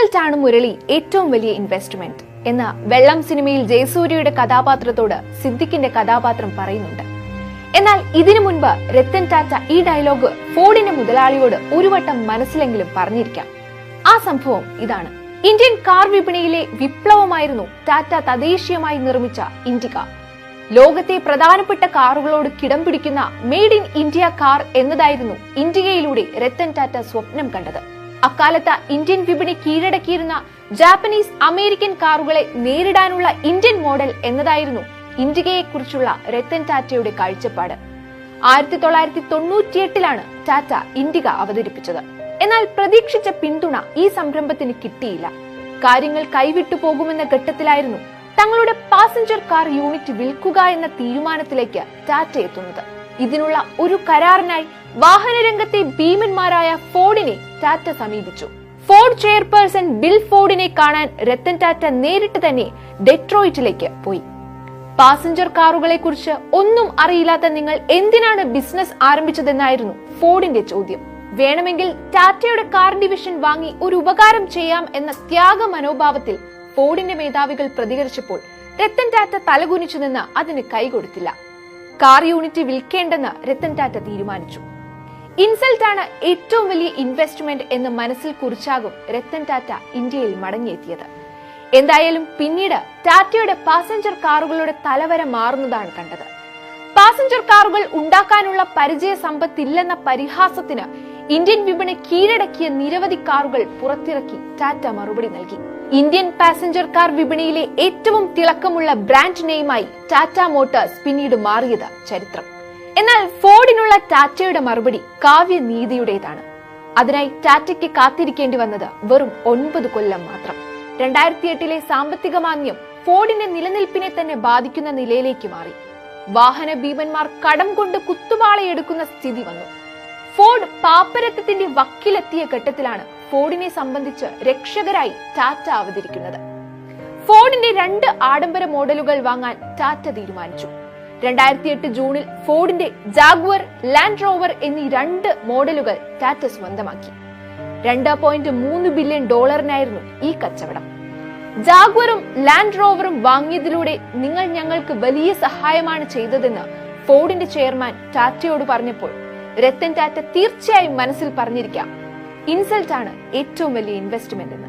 Insult ആണ് മുരളി ഏറ്റവും വലിയ ഇൻവെസ്റ്റ്മെന്റ് എന്ന് വെള്ളം സിനിമയിൽ ജയസൂര്യയുടെ കഥാപാത്രത്തോട് സിദ്ദിഖിന്റെ കഥാപാത്രം പറയുന്നുണ്ട്. എന്നാൽ ഇതിനു മുൻപ് രത്തൻ ടാറ്റ ഈ ഡയലോഗ് ഫോർഡിന്റെ മുതലാളിയോട് ഒരു വട്ടം മനസ്സിലെങ്കിലും പറഞ്ഞിരിക്കാം. ആ സംഭവം ഇതാണ്. ഇന്ത്യൻ കാർ വിപണിയിലെ വിപ്ലവമായിരുന്നു ടാറ്റ തദ്ദേശീയമായി നിർമ്മിച്ച ഇൻഡിക ലോകത്തെ പ്രധാനപ്പെട്ട കാറുകളോട് കിടം പിടിക്കുന്ന മെയ്ഡ് ഇൻ ഇന്ത്യ കാർ എന്നതായിരുന്നു ഇന്ത്യയിലൂടെ രത്തൻ ടാറ്റ സ്വപ്നം കണ്ടത്. അക്കാലത്ത് ഇന്ത്യൻ വിപണി കീഴടക്കിയിരുന്ന ജാപ്പനീസ് അമേരിക്കൻ കാറുകളെ നേരിടാനുള്ള ഇന്ത്യൻ മോഡൽ എന്നതായിരുന്നു ഇന്ത്യയെക്കുറിച്ചുള്ള രത്തൻ ടാറ്റയുടെ കാഴ്ചപ്പാട്. ആയിരത്തി തൊള്ളായിരത്തി തൊണ്ണൂറ്റിയെട്ടിലാണ് ടാറ്റ ഇന്ഡിക അവതരിപ്പിച്ചത്. എന്നാൽ പ്രതീക്ഷിച്ച പിന്തുണ ഈ സംരംഭത്തിന് കിട്ടിയില്ല. കാര്യങ്ങൾ കൈവിട്ടു പോകുമെന്ന ഘട്ടത്തിലായിരുന്നു തങ്ങളുടെ പാസഞ്ചർ കാർ യൂണിറ്റ് വിൽക്കുക എന്ന തീരുമാനത്തിലേക്ക് ടാറ്റ എത്തുന്നത്. ഇതിനുള്ള ഒരു കരാറിനായി വാഹനരംഗത്തെ ഭീമന്മാരായ ഫോർഡിനെ ടാറ്റ സമീപിച്ചു. ഫോർഡ് ചെയർപേഴ്സൺ ബിൽ ഫോർഡിനെ കാണാൻ രത്തൻ ടാറ്റ നേരിട്ട് തന്നെ ഡെട്രോയിറ്റിലേക്ക് പോയി. പാസഞ്ചർ കാറുകളെ കുറിച്ച് ഒന്നും അറിയില്ലാത്ത നിങ്ങൾ എന്തിനാണ് ബിസിനസ് ആരംഭിച്ചതെന്നായിരുന്നു ഫോർഡിന്റെ ചോദ്യം. വേണമെങ്കിൽ ടാറ്റയുടെ കാർ ഡിവിഷൻ വാങ്ങി ഒരു ഉപകാരം ചെയ്യാം എന്ന ത്യാഗ മനോഭാവത്തിൽ ഫോർഡിന്റെ മേധാവികൾ പ്രതികരിച്ചപ്പോൾ രത്തൻ ടാറ്റ തലകുനിച്ചു നിന്ന് അതിന് കൈകൊടുത്തില്ല. കാർ യൂണിറ്റ് വിൽക്കേണ്ടെന്ന് രത്തൻ ടാറ്റ തീരുമാനിച്ചു. ഇൻസൾട്ട് ആണ് ഏറ്റവും വലിയ ഇൻവെസ്റ്റ്മെന്റ് എന്ന് മനസ്സിൽ കുറിച്ചാകും രത്തൻ ടാറ്റ ഇന്ത്യയിൽ മടങ്ങിയെത്തിയത്. എന്തായാലും പിന്നീട് ടാറ്റയുടെ പാസഞ്ചർ കാറുകളുടെ തലവര മാറുന്നതാണ് കണ്ടത്. പാസഞ്ചർ കാറുകൾ ഉണ്ടാക്കാനുള്ള പരിചയ സമ്പത്തില്ലെന്ന പരിഹാസത്തിന് ഇന്ത്യൻ വിപണി കീഴടക്കിയ നിരവധി കാറുകൾ പുറത്തിറക്കി ടാറ്റ മറുപടി നൽകി. ഇന്ത്യൻ പാസഞ്ചർ കാർ വിപണിയിലെ ഏറ്റവും തിളക്കമുള്ള ബ്രാൻഡ് നെയിമായി ടാറ്റ മോട്ടോഴ്സ് പിന്നീട് മാറിയത് ചരിത്രം. എന്നാൽ ഫോർഡിനുള്ള ടാറ്റയുടെ മറുപടി കാവ്യനീതിയുടേതാണ്. അതിനായി ടാറ്റയ്ക്ക് കാത്തിരിക്കേണ്ടി വന്നത് വെറും ഒൻപത് കൊല്ലം മാത്രം. രണ്ടായിരത്തി എട്ടിലെ സാമ്പത്തിക മാന്യം ഫോർഡിന്റെ നിലനിൽപ്പിനെ തന്നെ ബാധിക്കുന്ന നിലയിലേക്ക് മാറി. വാഹന ഭീമന്മാർ കടം കൊണ്ട് കുത്തുവാളയെടുക്കുന്ന സ്ഥിതി വന്നു. ഫോർഡ് പാപ്പരത്തത്തിന്റെ വക്കിലെത്തിയ ഘട്ടത്തിലാണ് ഫോർഡിനെ സംബന്ധിച്ച് രക്ഷകരായി ടാറ്റ അവതരിക്കുന്നത്. ഫോർഡിന്റെ രണ്ട് ആഡംബര മോഡലുകൾ വാങ്ങാൻ ടാറ്റ തീരുമാനിച്ചു. രണ്ടായിരത്തി എട്ട് ജൂണിൽ ഫോർഡിന്റെ ജാഗ്വർ ലാൻഡ് റോവർ എന്നീ രണ്ട് മോഡലുകൾ ടാറ്റ സ്വന്തമാക്കി. രണ്ട് പോയിന്റ് മൂന്ന് ബില്യൺ ഡോളറിനായിരുന്നു ഈ കച്ചവടം. ജാഗ്വറും ലാൻഡ് റോവറും വാങ്ങിയതിലൂടെ നിങ്ങൾ ഞങ്ങൾക്ക് വലിയ സഹായമാണ് ചെയ്തതെന്ന് ഫോർഡിന്റെ ചെയർമാൻ ടാറ്റയോട് പറഞ്ഞപ്പോൾ രത്തൻ ടാറ്റ തീർച്ചയായും മനസ്സിൽ പറഞ്ഞിരിക്കാം. ഇൻസൾട്ടാണ് ഏറ്റവും വലിയ ഇൻവെസ്റ്റ്മെന്റ് എന്ന്.